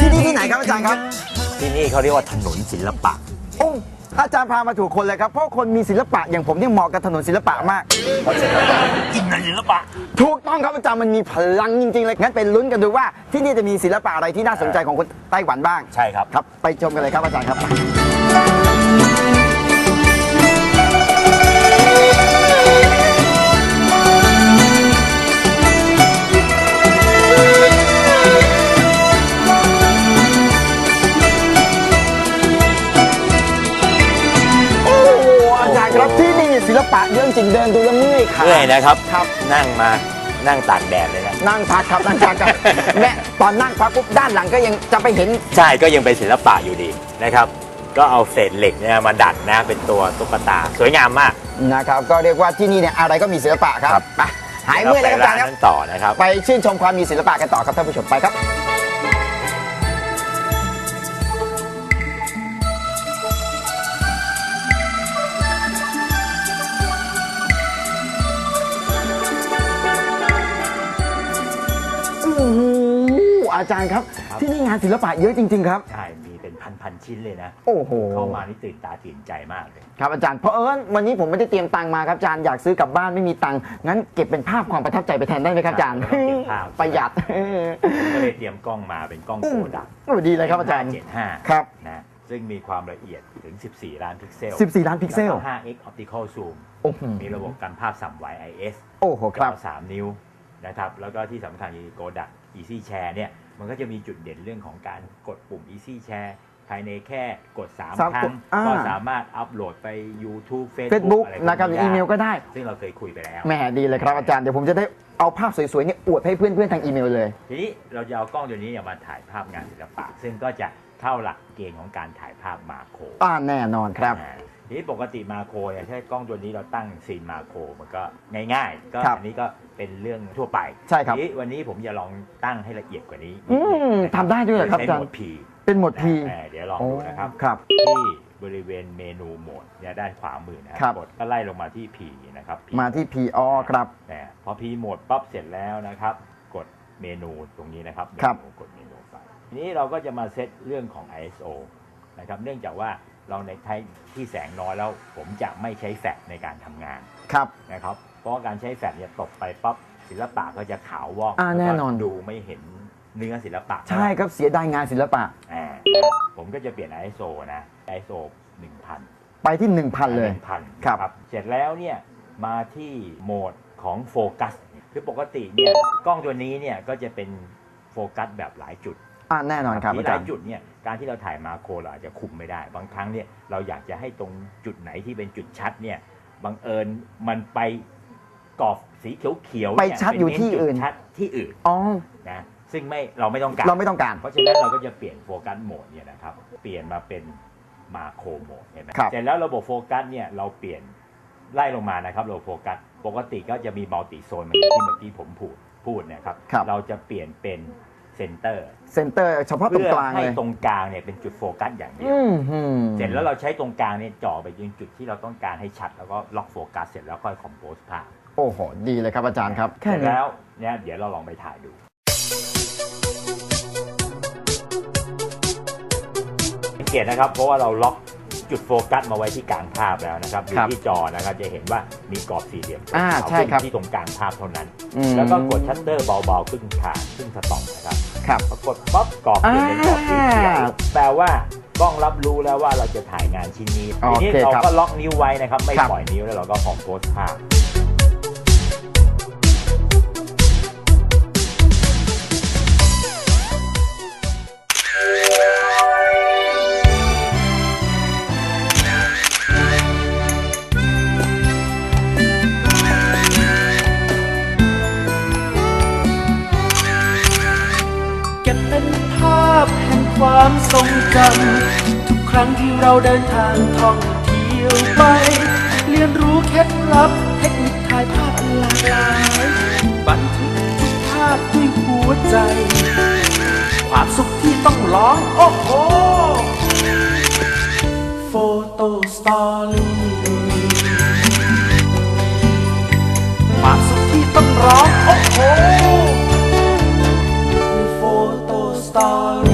ที่นี่ที่ไหนครับอาจารย์ครับที่นี่เขาเรียกว่าถนนศิลปะโอ้อาจารย์พามาถูกคนเลยครับเพราะคนมีศิลปะอย่างผมเนี่ยเหมาะกับถนนศิลปะมาก กินศิลปะ ถูกต้องครับอาจารย์มันมีพลังจริงๆเลยงั้นไปลุ้นกันดูว่าที่นี่จะมีศิลปะอะไรที่น่าสนใจของคนไต้หวันบ้างใช่ครับ ครับ ไปชมกันเลยครับอาจารย์ครับ จริงเดินดูแล้วเมื่อยขาเมื่อยนะครับ ครับ นั่งมานั่งตากแดดเลยนะ นั่งพักครับนั่งพักครับแม่ตอนนั่งพักปุ๊บด้านหลังก็ยังจะไปเห็น ใช่ก็ยังเป็นศิลปะอยู่ดีนะครับ ก็เอาเศษเหล็กเนี่ยมาดัดนะเป็นตัวตุ๊กตา สวยงามมากนะครับ ก็เรียกว่าที่นี่เนี่ยอะไรก็มีศิลปะครับครับไปหายเมื่อยแล้วครับอาจารย์ครับนั้นต่อนะครับ ไปชื่นชมความมีศิลปะกันต่อครับท่านผู้ชมไปครับ อาจารย์ครับ ครับ ที่นี่งานศิลปะเยอะจริง ๆ ครับ ใช่ มีเป็นพันๆชิ้นเลยนะ โอ้โห เข้ามานี่ตื่นตาตื่นใจมากเลย ครับอาจารย์เพราะเอิญวันนี้ผมไม่ได้เตรียมตังค์มาครับอาจารย์อยากซื้อกลับบ้านไม่มีตังค์งั้นเก็บเป็นภาพความประทับใจไปแทนได้ไหมครับอาจารย์ครับเก็บภาพ ประหยัดผมก็เลยเตรียมกล้องมาเป็นกล้องโคดักโอ้ดีเลยครับอาจารย์ 75ครับ นะ ซึ่งมีความละเอียดถึง 14 ล้านพิกเซล14 ล้านพิกเซลแล้ว 5x optical zoom โอ้โหมีระบบการภาพสัมไว IS โอ้โหครับจอ3นิ้ว นะครับแล้วก็ที่สำคัญคือโกดัก Easy Share เนี่ยมันก็จะมีจุดเด่นเรื่องของการกดปุ่ม Easy Share ภายในแค่กดสาม3ครั้กงดอ่าก็สามารถอัปโหลดไป YouTube เฟซ Facebook บุ๊กอะไรนะครับพวอีเมลก็ได้ ซึ่งเราเคยคุยไปแล้วแหมดีเลยครับอาจารย์ เดี๋ยวผมจะได้เอาภาพสวยๆเนี่ยอวดให้เพื่อนๆ ทางอีเมลเลย ทีนี้เราจะเอากล้องตัวนี้เนี่ยมาถ่ายภาพงานศิลปะ ซึ่งก็จะเข้าหลักเกณฑ์ของการถ่ายภาพมาโครอ่าแน่นอนครับอ่า ทีนี้ปกติมาโครเนี่ยถ้ากล้องตัวนี้เราตั้งซีนมาโครมันก็ง่ายๆ ก็ครับอันนี้ก็เป็นเรื่องทั่วไปใช่ครับ ทีนี้วันนี้ผมจะลองตั้งให้ละเอียดกว่านี้อืมนินึงนะทำได้ด้วยเหรอครับใช้อาจารโหย์มด P เป็นโหมด P เออเดี๋ยวลองโอ้ดูนะครับ ครับ ที่บริเวณเมนูโหมดเนี่ยด้านขวามือนะคครัรับ กดก็ไล่ลงมาที่ P นะครับ P มาที่ P อ๋อครับแต่พอ P โหมดปั๊บเสร็จแล้วนะครับ กดเมนูตรงนี้นะครับครับ เมนูกดเมนูไปทีนี้เราก็จะมาเซตเรื่องของ ISO นะครับ เนื่องจากว่า เราในไทยที่แสงน้อยแล้วผมจะไม่ใช้แฟลชในการทำงานครับ นะครับ เพราะว่าการใช้แฟลชเนี่ยตกไปปั๊บศิลปะก็จะขาววอกอ่าล้วก็แน่นอน ดูไม่เห็นเนื้อศิลปะใช่ครับเสียดายงานศิลปะอ่าผมก็จะเปลี่ยน ISO นะ ISO 1000 ไปที่ 1,000 เลย1,000ครับ เสร็จแล้วเนี่ยมาที่โหมดของโฟกัส คือปกติเนี่ยกล้องตัวนี้เนี่ยก็จะเป็นโฟกัสแบบหลายจุด อ่าแน่นอนครับที่อาหจาลารยย์ จุดเนี่ยการที่เราถ่ายมาโครเราอาจจะคุมไม่ได้ บางครั้งเนี่ยเราอยากจะให้ตรงจุดไหนที่เป็นจุดชัดเนี่ยบังเอิญมันไปกรอบสีเขียวๆไปเนี่ยชัดอยู่ที่เป็อื่นจุชัดที่อื่นอ๋อ นะซึ่งไม่เราไม่ต้องการ เราไม่ต้องการ เพราะฉะนั้นเราก็จะเปลี่ยนโฟกัสโหมดเนี่ยนะครับ เปลี่ยนมาเป็นมาโครโหมดเห็นไหมครับ เสร็จแล้วระบบโฟกัสเนี่ยเราเปลี่ยนไล่ลงมานะครับระบบโฟกัสปกติก็จะมีมัลติโซนเหมือนที่เมื่อกี้ผมพูดพูดนะครับ ครับ เราจะเปลี่ยนเป็นเซนเตอร์เซนเตอร์เฉพาะตรงเพื่อกลางให้เลยตรงกลางเนี่ยเป็นจุดโฟกัสอย่างเดียว อืมหืมเสร็จแล้วเราใช้ตรงกลางเนี่ยจ่อไปยังจุดที่เราต้องการให้ชัด แล้วก็ล็อกโฟกัสเสร็จแล้วค่อยคอมโพสภาพโอ้โห ดีเลยครับอาจารย์ครับแค่เสร็จนี้แล้วเนี่ยเดี๋ยวเราลองไปถ่ายดู สังเกตนะครับ เพราะว่าเราล็อก จุดโฟกัสมาไว้ที่กลางภาพแล้วนะครับดูครับที่จอนะครับจะเห็นว่ามีกรอบสี่เหลี่ยมอ่าขาวใช่ครับขึ้นที่ตรงกลางภาพเท่านั้น อืม แล้วก็กดชัตเตอร์เบาๆขึ้นขาขึ้นสต็อปนะครับครับพอกดป๊อปกรอบเปลี่ยนเป็นกรอบสีเขียวอ่าแปลว่ากล้องรับรู้แล้วว่าเราจะถ่ายงานชิ้นนี้โอทีเคนี้เราครับก็ล็อกนิ้วไว้นะครับ ไม่ครับ ปล่อยนิ้วแล้วเราก็คอมโพสภาพ ก็เป็นภาพแห่งความทรงจำทุกครั้งที่เราเดินทางท่องเที่ยวไป เรียนรู้เคล็ดลับเทคนิคถ่ายภาพหลากหลายบันทึกทุกภาพด้วยหัวใจ ความสุขที่ต้องร้อง โอ้โหโฟโต้สตอรี่ความสุขที่ต้องร้องโอ้ star.